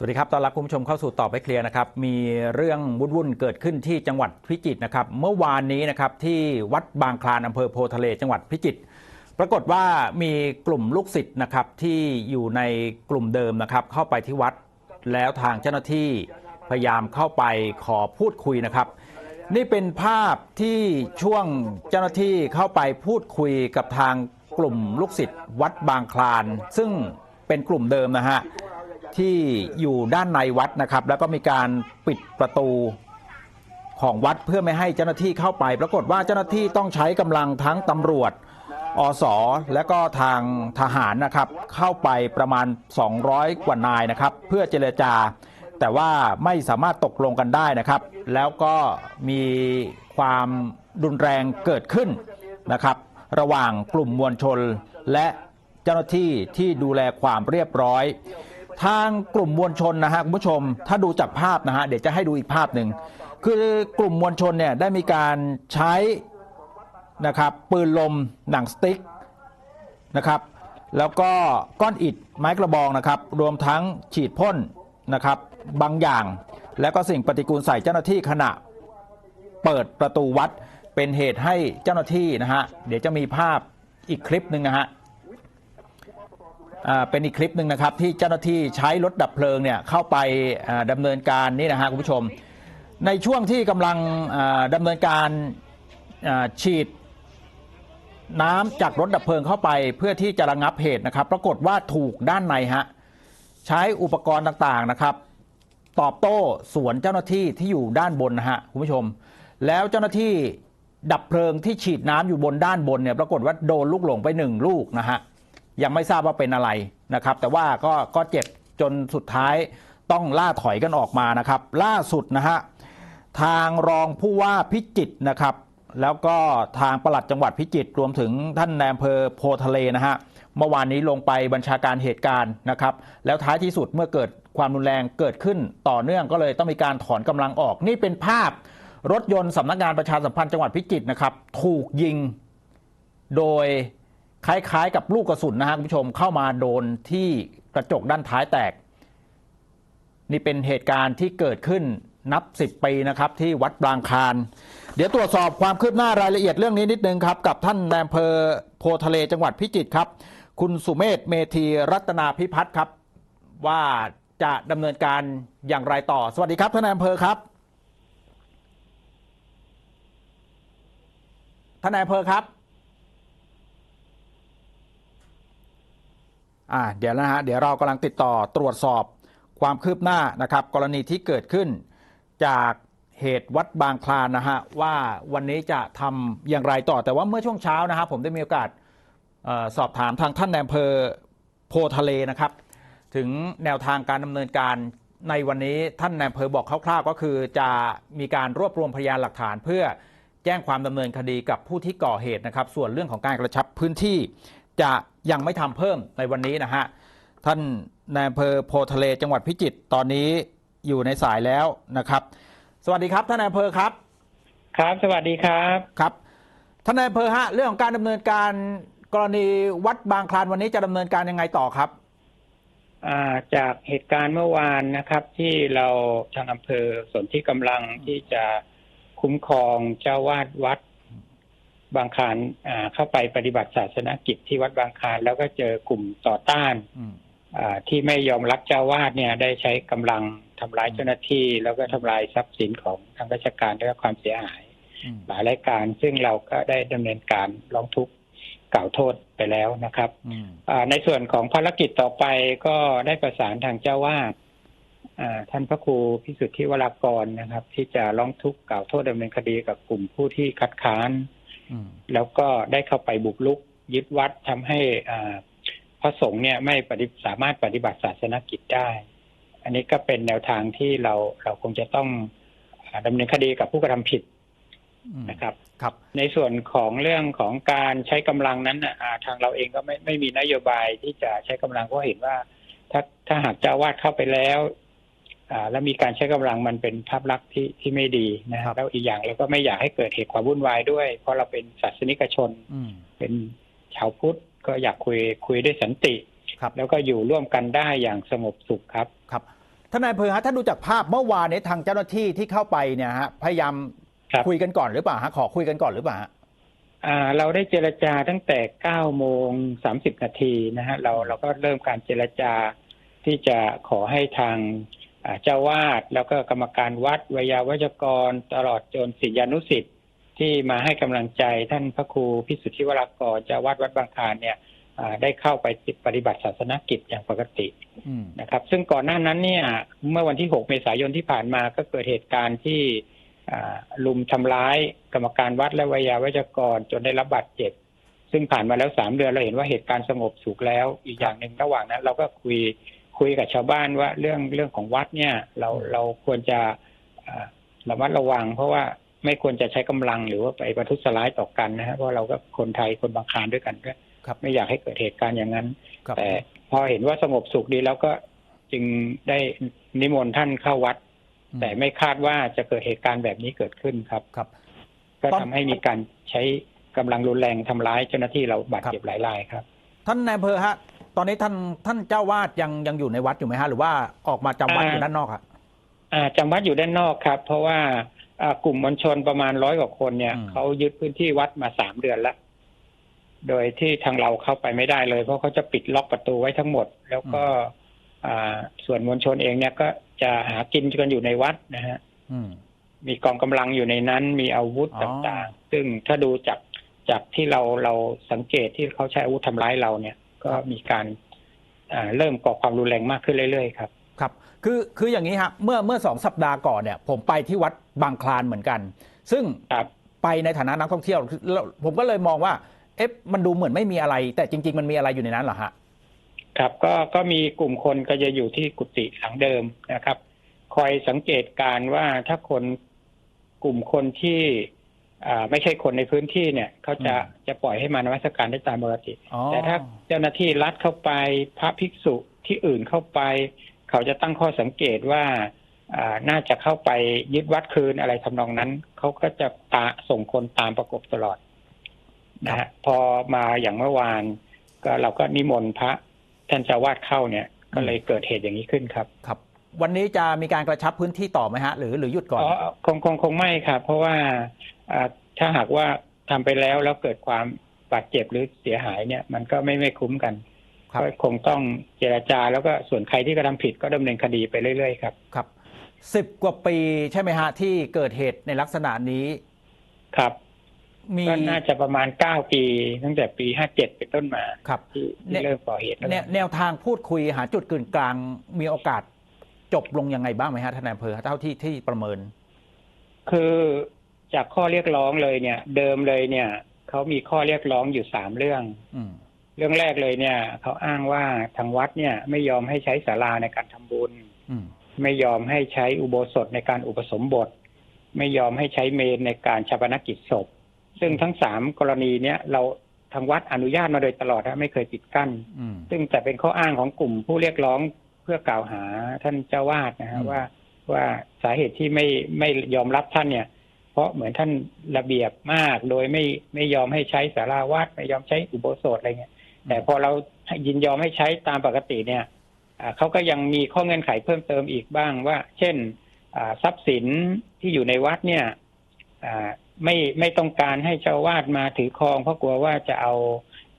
สวัสดีครับ ต้อนรับคุณผู้ชมเข้าสู่ตอบไปเคลียร์นะครับ มีเรื่องวุ่นๆเกิดขึ้นที่จังหวัดพิจิตรนะครับ เมื่อวานนี้นะครับที่วัดบางคลานอำเภอโพทะเล จังหวัดพิจิตร ปรากฏว่ามีกลุ่มลูกศิษย์นะครับที่อยู่ในกลุ่มเดิมนะครับ เข้าไปที่วัดแล้วทางเจ้าหน้าที่พยายามเข้าไปขอพูดคุยนะครับ นี่เป็นภาพที่ช่วงเจ้าหน้าที่เข้าไปพูดคุยกับทางกลุ่มลูกศิษย์วัดบางคลาน ซึ่งเป็นกลุ่มเดิมนะฮะ ที่อยู่ด้านในวัดนะครับ แล้วก็มีการปิดประตูของวัดเพื่อไม่ให้เจ้าหน้าที่เข้าไป ปรากฏว่าเจ้าหน้าที่ต้องใช้กำลังทั้งตำรวจอสและก็ทางทหารนะครับ เข้าไปประมาณ 200 กว่านายนะครับ เพื่อเจรจา แต่ว่าไม่สามารถตกลงกันได้นะครับ แล้วก็มีความรุนแรงเกิดขึ้นนะครับ ระหว่างกลุ่มมวลชนและเจ้าหน้าที่ที่ดูแลความเรียบร้อย ทางกลุ่มมวลชนนะฮะคุณผู้ชม ถ้าดูจากภาพนะฮะเดี๋ยวจะให้ดูอีกภาพหนึ่งคือกลุ่มมวลชนเนี่ยได้มีการใช้นะครับปืนลมหนังสติ๊กนะครับแล้วก็ก้อนอิฐไม้กระบองนะครับรวมทั้งฉีดพ่นนะครับบางอย่าง แล้วก็สิ่งปฏิกูลใส่เจ้าหน้าที่ขณะเปิดประตูวัดเป็นเหตุให้เจ้าหน้าที่นะฮะเดี๋ยวจะมีภาพอีกคลิปหนึ่งนะฮะ เป็นอีกคลิปหนึ่งนะครับที่เจ้าหน้าที่ใช้รถดับเพลิงเนี่ยเข้าไปอ่าดำเนินการนี่นะฮะคุณผู้ชม ในช่วงที่กำลังอ่าดำเนินการฉีดน้ำจากรถดับเพลิงเข้าไปเพื่อที่จะระงับเหตุนะครับ ปรากฏว่าถูกด้านในฮะใช้อุปกรณ์ต่างๆนะครับ ตอบโต้สวนเจ้าหน้าที่ที่อยู่ด้านบนนะฮะคุณผู้ชม แล้วเจ้าหน้าที่ดับเพลิงที่ฉีดน้ำอยู่บนด้านบนเนี่ยปรากฏว่าโดนลูกหลงไปหนึ่งลูกนะฮะ ยังไม่ทราบว่าเป็นอะไรนะครับ แต่ว่าก็ก็เจ็บจนสุดท้ายต้องล่าถอยกันออกมานะครับ ล่าสุดนะฮะทางรองผู้ว่าพิจิตรนะครับ แล้วก็ทางปลัดจังหวัดพิจิตรรวมถึงท่านนายอำเภอโพทะเลนะฮะเมื่อวานนี้ลงไปบัญชาการเหตุการณ์นะครับ แล้วท้ายที่สุดเมื่อเกิดความรุนแรงเกิดขึ้นต่อเนื่องก็เลยต้องมีการถอนกำลังออก นี่เป็นภาพรถยนต์สำนักงานประชาสัมพันธ์จังหวัดพิจิตรนะครับ ถูกยิงโดย คล้ายๆ กับลูกกระสุนนะฮะคุณผู้ชมเข้ามาโดนที่กระจกด้านท้ายแตก นี่เป็นเหตุการณ์ที่เกิดขึ้นนับ 10 ปีนะครับที่วัดบางคานเดี๋ยวตรวจสอบความคืบหน้ารายละเอียดเรื่องนี้นิดนึงครับ กับท่านนายอำเภอโพทะเลจังหวัดพิจิตรครับ คุณสุเมธเมธีรัตนาพิพัฒน์ครับ ว่าจะดำเนินการอย่างไรต่อ สวัสดีครับท่านนายอำเภอครับท่านนายอำเภอครับ อ่าเดี๋ยวนะฮะเดี๋ยวเรากำลังติดต่อตรวจสอบความคืบหน้านะครับ กรณีที่เกิดขึ้นจากเหตุวัดบางคลานนะฮะว่าวันนี้จะทำอย่างไรต่อแต่ว่าเมื่อช่วงเช้านะครับ ผมได้มีโอกาสออสอบถามทางท่านในอำเภอโพทะเลนะครับ ถึงแนวทางการดำเนินการในวันนี้ท่านในอำเภอบอกคร่าวๆ ก็คือจะมีการรวบรวมพยานหลักฐาน เพื่อแจ้งความดำเนินคดีกับผู้ที่ก่อเหตุนะครับ ส่วนเรื่องของการกระชับพื้นที่ จะยังไม่ทำเพิ่มในวันนี้นะฮะ ท่านนายอำเภอโพทะเลจังหวัดพิจิตรตอนนี้อยู่ในสายแล้วนะครับ สวัสดีครับท่านนายอำเภอครับ ครับ สวัสดีครับครับท่านนายอำเภอฮะเรื่องของการดำเนินการกรณีวัดบางคลานวันนี้จะดำเนินการยังไงต่อครับอ่าจากเหตุการณ์เมื่อวานนะครับ ที่เราทางอำเภอส่วนที่กำลังที่จะคุ้มครองเจ้าวาดวัด บางคลานอ่าเข้าไปปฏิบัติศาสนกิจที่วัดบางคลานแล้วก็เจอกลุ่มต่อต้านอืมอ่าที่ไม่ยอมรับเจ้าวาดเนี่ย ได้ใช้กำลังทำร้ายเจ้าหน้าที่ แล้วก็ทำลายทรัพย์สินของทางราชการได้รับความเสียหายอืมหลายรายการซึ่งเราก็ได้ดำเนินการร้องทุกข์กล่าวโทษไปแล้วนะครับอืมอ่าในส่วนของภารกิจต่อไปก็ได้ประสานทางเจ้าวาดอ่าท่านพระครูพิสุทธิวรากรนะครับ ที่จะร้องทุกข์กล่าวโทษดำเนินคดีกับกลุ่มผู้ที่คัดค้านอืม แล้วก็ได้เข้าไปบุกรุกยึดวัดทำให้อ่าพระสงฆ์เนี่ยไม่ปฏิสามารถปฏิบัติศาสนกิจได้ อันนี้ก็เป็นแนวทางที่เราเราคงจะต้องอ่าดำเนินคดีกับผู้กระทำผิดอืมนะครับครับ ในส่วนของเรื่องของการใช้กำลังนั้นน่ะอ่าทางเราเองก็ไม่ไม่มีนโยบายที่จะใช้กำลังเพราะเห็นว่า ถ้าถ้าหากเจ้าวาดเข้าไปแล้วอ่า แล้วมีการใช้กำลังมันเป็นภาพลักษณ์ที่ที่ไม่ดีนะคครัรับบแล้วอีกอย่างเราก็ไม่อยากให้เกิดเหตุความวุ่นวายด้วย เพราะเราเป็นศาสนิกชนอืมเป็นชาวพุทธก็อยากคุยคุยด้วยสันติครับแล้วก็อยู่ร่วมกันได้อย่างสงบสุขครับครับท่านนายอำเภอฮะถ้าดูจากภาพเมื่อวานเนี้ทางเจ้าหน้าที่ที่เข้าไปเนี่ยฮะพยายามครับคุยกันก่อนหรือเปล่าฮะขอคุยกันก่อนหรือเปล่าฮะอ่า เราได้เจรจาตั้งแต่9โมง30นาทีนะฮะเราเราก็เริ่มการเจรจาที่จะขอให้ทางอ่า เจ้าวาดแล้วก็กรรมการวัดวิยาวัจกร ตลอดจนศิษยานุสิษย์ที่มาให้กำลังใจท่านพระครูพิสุทธิวรากรเจ้าวาดวัดบางคานเนี่ยได้เข้าไปปฏิบัติศาสนกิจอย่างปกตินะครับ ซึ่งก่อนหน้านั้นเนี่ยเมื่อวันที่ 6 เมษายนที่ผ่านมาก็เกิดเหตุการณ์ที่ลุมทำร้ายกรรมการวัดและวิยาวัจกร จนได้รับบาดเจ็บ ซึ่งผ่านมาแล้วสามเดือนเราเห็นว่าเหตุการณ์สงบสุขแล้ว อีกอย่างหนึ่งระหว่างนั้น เราก็คุย คุยกับชาวบ้านว่าเรื่องเรื่องของวัดเนี่ย เราเราควรจะอ่าระมัดระวัง เพราะว่าไม่ควรจะใช้กำลังหรือว่าไปประทุษร้ายต่อกันนะฮะเพราะเราก็คนไทยคนบางคลานด้วยกันก็ครับไม่อยากให้เกิดเหตุการณ์อย่างนั้นครับแต่พอเห็นว่าสงบสุขดีแล้วก็จึงได้นิมนต์ท่านเข้าวัดอืมแต่ไม่คาดว่าจะเกิดเหตุการณ์แบบนี้เกิดขึ้นครับครับ ก็ตอนทำให้มีการใช้กำลังรุนแรงทำร้ายเจ้าหน้าที่เราบาดเจ็บหลายรายครับ ท่านนายอำเภอฮะ ตอนนี้ท่านท่านเจ้าวาดยังยังอยู่ในวัดอยู่ไหมฮะ หรือว่าออกมาจำวัดอ่าอยู่ด้านนอกฮะอ่าจำวัดอยู่ด้านนอกครับ เพราะว่าอ่ากลุ่มมวลชนประมาณร้อยกว่าคนเนี่ยอืมเขายึดพื้นที่วัดมาสามเดือนแล้ว โดยที่ทางเราเข้าไปไม่ได้เลย เพราะเขาจะปิดล็อกประตูไว้ทั้งหมด แล้วก็อ่าส่วนมวลชนเองเนี่ยก็จะหากินกันอยู่ในวัดนะฮะอืมมีกองกำลังอยู่ในนั้น มีอาวุธอ๋อต่างๆ ซึ่งถ้าดูจาก จากที่เราเราสังเกตที่เขาใช้อาวุธทำร้ายเราเนี่ย ก็มีการอ่าเริ่มก่อความรุนแรงมากขึ้นเรื่อยๆครับครับคือคืออย่างนี้ฮะเมื่อเมื่อสองสัปดาห์ก่อนเนี่ย ผมไปที่วัดบางคลานเหมือนกัน ซึ่งครับไปในฐานะนักท่องเที่ยวแล้วผมก็เลยมองว่า เอ๊ะมันดูเหมือนไม่มีอะไร แต่จริง ๆ มันมีอะไรอยู่ในนั้นเหรอฮะครับก็ก็มีกลุ่มคนก็จะอยู่ที่กุฏิหลังเดิมนะครับ คอยสังเกตการณ์ว่าถ้าคนกลุ่มคนที่อ่า ไม่ใช่คนในพื้นที่เนี่ยเขาจะอืมจะปล่อยให้มานมัสการได้ตามปกติอ๋อแต่ถ้าเจ้าหน้าที่รัฐเข้าไปพระภิกษุที่อื่นเข้าไป เขาจะตั้งข้อสังเกตว่าอ่าน่าจะเข้าไปยึดวัดคืนอะไรทำนองนั้น เขาก็จะตาส่งคนตามประกบตลอดนะฮะพอมาอย่างเมื่อวาน ก็เราก็นิมนต์พระท่านเจ้าวาดเข้าเนี่ย ก็เลยเกิดเหตุอย่างนี้ขึ้นครับครับ วันนี้จะมีการกระชับพื้นที่ต่อไหมฮะ หรือหรือหยุดก่อนอ๋อคงคงคงไม่ครับ เพราะว่าอ่าถ้าหากว่าทำไปแล้วแล้วเกิดความบาดเจ็บหรือเสียหายเนี่ยมันก็ไม่ไม่คุ้มกันครับก็คงต้องเจรจาแล้วก็ส่วนใครที่กระทำผิดก็ดำเนินคดีไปเรื่อยๆครับครับสิบกว่าปีใช่ไหมฮะ ที่เกิดเหตุในลักษณะนี้ครับมีก็น่าจะประมาณเก้าปี ตั้งแต่ปีห้าเจ็ดเป็นต้นมาครับที่เนี่ที่ยเริ่มก่อเหตุแล้วแนวแนวทางพูดคุยหาจุดกึ่งกลางมีโอกาส จบลงยังไงบ้างไหมฮะท่านนายอำเภอเท่าที่ที่ประเมิน คือจากข้อเรียกร้องเลยเนี่ย เดิมเลยเนี่ยเขามีข้อเรียกร้องอยู่สามเรื่องอืมเรื่องแรกเลยเนี่ยเขาอ้างว่าทางวัดเนี่ย ไม่ยอมให้ใช้ศาลาในการทำบุญอืมไม่ยอมให้ใช้อุโบสถในการอุปสมบท ไม่ยอมให้ใช้เมนในการชาปนกิจศพ ซึ่งทั้งสามกรณีเนี้ยเราทางวัดอนุญาตมาโดยตลอดนะไม่เคยปิดกั้นอืมซึ่งแต่เป็นข้ออ้างของกลุ่มผู้เรียกร้องเพื่อกล่าวหาท่านเจ้าวาดนะอืฮะมว่าว่าสาเหตุที่ไม่ไม่ยอมรับท่านเนี่ย เพราะเหมือนท่านระเบียบมากโดยไม่ไม่ยอมให้ใช้สาราวัดไม่ยอมใช้อุโบสถอะไรเงี้ยแต่พอเรายินยอมให้ใช้ตามปกติเนี่ยอ่าเขาก็ยังมีข้อเงื่อนไขเพิ่มเติมอีกบ้างว่า เช่นอ่าทรัพย์สินที่อยู่ในวัดเนี่ยอ่าไม่ไม่ต้องการให้เจ้าวาดมาถือครอง เพราะกลัวว่าจะเอา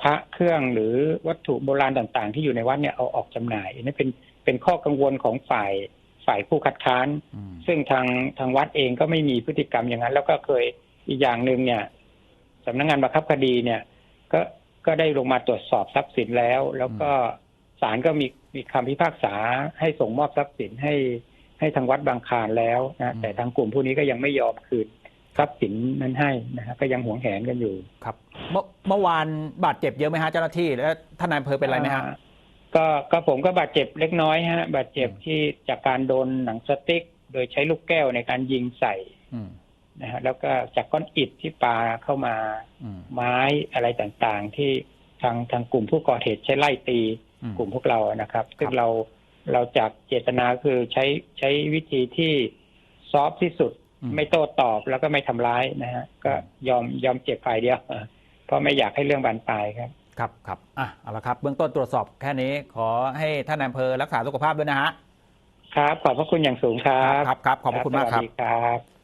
พระเครื่องหรือวัตถุโบราณต่าง ๆ ที่อยู่ในวัดเนี่ยเอาออกจำหน่ายอันนี้เป็น เป็นข้อกังวลของฝ่ายฝ่ายผู้คัดค้านอืมซึ่งทางทางวัดเองก็ไม่มีพฤติกรรมอย่างนั้น แล้วก็เคยอีกอย่างหนึ่งเนี่ยสำนักงานบังคับคดีเนี่ย ก็ก็ได้ลงมาตรวจสอบทรัพย์สินแล้ว แล้วก็ศาลก็มีมีคำพิพากษาให้ส่งมอบทรัพย์สินให้ให้ทางวัดบางคลานแล้วนะแต่ทางกลุ่มผู้นี้ก็ยังไม่ยอมคืนทรัพย์สินนั้นให้นะฮะก็ยังหวงแหนกันอยู่ครับ เมื่อเมื่อวานบาดเจ็บเยอะไหมฮะเจ้าหน้าที่ แล้วท่านนายอำเภอเป็นไรไหมฮะอ่า ก็ก็ผมก็บาดเจ็บเล็กน้อยฮะ บาดเจ็บอืมที่จากการโดนหนังสติ๊ก โดยใช้ลูกแก้วในการยิงใส่อืมนะฮะแล้วก็จากก้อนอิฐที่ปาเข้ามาอืมไม้อะไรต่างๆ ที่ทางทางกลุ่มผู้ก่อเหตุใช้ไล่ตีอืมกลุ่มพวกเรานะครับ ซึ่งครับเราเราจากเจตนาคือใช้ใช้วิธีที่ซอฟที่สุดอืมไม่โต้ตอบแล้วก็ไม่ทำร้ายนะฮะก็ยอมยอมเจ็บฝ่ายเดียวเออเพราะไม่อยากให้เรื่องบานปลายครับ ครับครับอะเอาละครับ เบื้องต้นตรวจสอบแค่นี้ขอให้ท่านนายอำเภอรักษาสุขภาพด้วยนะฮะ ครับ ขอบพระคุณอย่างสูงครับ ครับครับขอบพระคุณมากครับ สวัสดีครับ